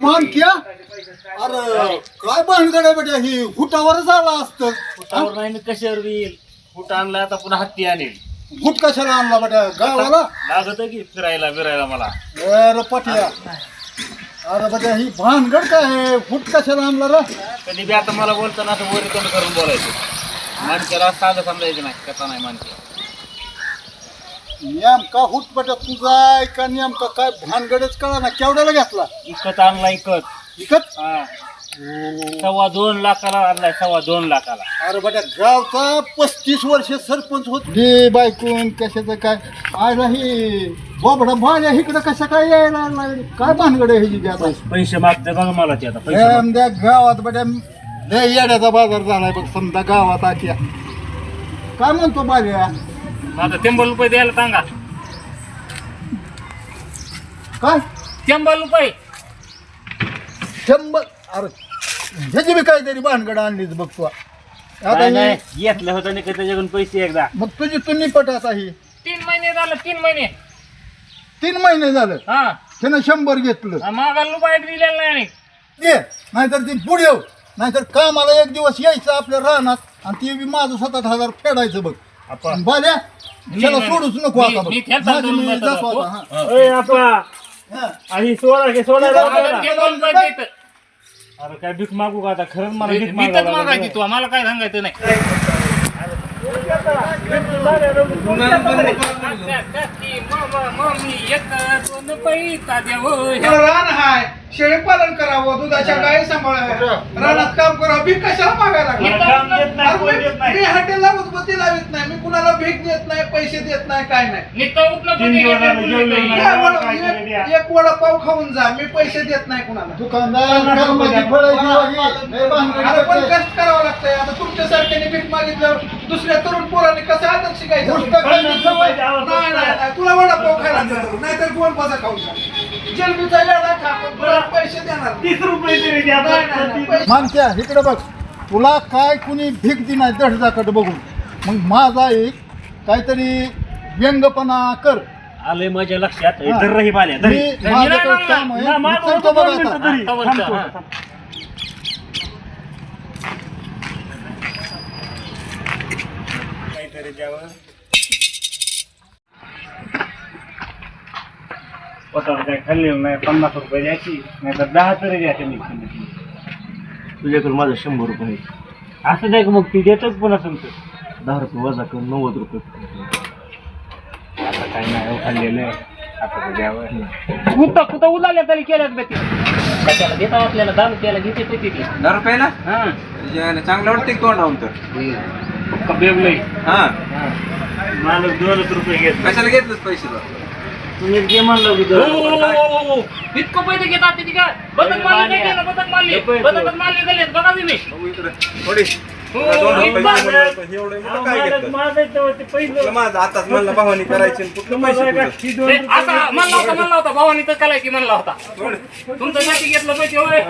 मान किया? अरे काय भानगड आहे बेटा? ही हुटावरच आला असतं. फुटावर नाही ना कशावर येईल? फुट आणला आता पुन्हा हत्ती आणेल. हुट कशाला आणला बेटा? गावाला? लागत की फिरायला फिरायला मला. अरे पटल्या. अरे बेटा ही भानगड काय आहे? हुट कशाला आणला रे? कधी बी आता मला बोलताना असं वरी करून बोलायचं. मानकेला साधं समजायचं नाही कसा नाही मानके नेमका हुट बेटा तुझा आहे का नेमका काय भानगडच कळा ना. केवढ्याला घेतला? इकत आणला इकत. विकत हा. सव्वा दोन लाखाला आणलाय सव्वा दोन लाखाला. अरे बेटा गावचा पस्तीस वर्ष सरपंच होत. हे बायकून कशाचं काय? आयला ही बोबडा भाड्या इकडं कशा काय यायला लागले काय भानगड आहे पैसे मागते बघा मला ते आता पैसे मागते. त्या गावात बेटा लय येड्याचा बाजार झालाय बघ समजा गावात आख्या. काय म्हणतो बाल्या? माझा तेंबल रुपये द्यायला सांगा. काय? तेंबल रुपये. शंभर? अरे ह्याची बी काहीतरी भानगड आणलीच बघ तू. आता नाही, ही- नाही घेतलं होतं नाही का त्याच्याकडून पैसे एकदा. मग तुझी तू निपट आता ही. तीन महिने झालं तीन महिने. तीन महिने झालं. हा. त्यानं शंभर घेतलं. मागायला रुपये दिलेला नाही ये नाहीतर ती पुढे येऊ. नाहीतर कामाला एक दिवस यायचं आपल्या रानात आणि ते बी माझं सात आठ हजार फेडायचं बघ. आपण बाल्या मी- सोडूच नको मी- आता बघ मी त्याला माझं सोडून मी जातो जातो हो. आता, हा. अरे आपा हा. आणि सोडा घे सोडा सोडा. तेंबल रुपये देतं. अरे काय भीक मागू का आता खरंच मला भीक मागायला मागायची तू आम्हाला काय सांगायचं नाही रान हाय शेळी पालन करावं दुधाच्या गायी सांभाळाव्या रानात काम करावं भीक कशाला मागायला लागला अरे मी- मी हॉटेलला उदबत्ती लावित नाही मी कुणाला भीक देत नाही पैसे देत नाही काय नाही काय एक- एक वडापाव खाऊन जा मी पैसे देत नाही कुणाला. दुकानदार फळाची लय भानगड पण करतोय. कष्ट करावं लागतंय. आता तुमच्यासारख्याने भीक मागितल्यावर दुसऱ्या तरुण पोरांनी कसं आदर्श शिकायचं? गोष्ट करण्याची सवय. नाही नाही नाही. तुला वडापाव खायला देतो नाहीतर गोल पाजा खाऊ जा. जलबीचा खा पण तुला पैसे देणार. तीस रुपये मानत्या इकडे बघ. तुला काय कुणी भीक दिनाय दडजाकट बघून. मग माझा एक काहीतरी व्यंगपणा कर. आलंय माझ्या लक्षात. हा. तर रही बाल्या मी माझ्याकडे काम आहे मी करतो बघ आता. काहीतरी द्यावं. पोटावर काय खाल्लेलं नाही पन्नास रुपये द्यायची नाही तर दहा तरी द्यायचे मी तुझ्याकडे माझं शंभर रुपये. असं नाही का मग ती देतच पुन्हा तुमचं दहा रुपये वजा कर नव्वद रुपये आता काय नाही हो खाल्लेलं आता द्यावं. कुठं कुठं उलाल्या तरी केल्यात बे कशाला देता आपल्याला दारू त्याला घेते ते ती दहा रुपयाला हा. यानं चांगलं वाटतं की तोंडावून तर. बेवलंय हा. दोनच रुपये घेत कशाला घेतलंच पैसे तो? तुम्ही जे म्हणलं इतकं पैसे घेतात ते काय बदक मारले नाही मारले मारले गेले बघा तुम्ही. बघू इकडं. थोडी. हो, एवढं मोठं काय घेतलं पैसे. तुला माझं? आताच म्हणलं भावानी करायचे आणि कुठलं पैसे तुझं? असा म्हणला होता म्हणला होता भावानी तर कलाय की म्हणला होता. तुमचं जाती घेतलं पैसे होय.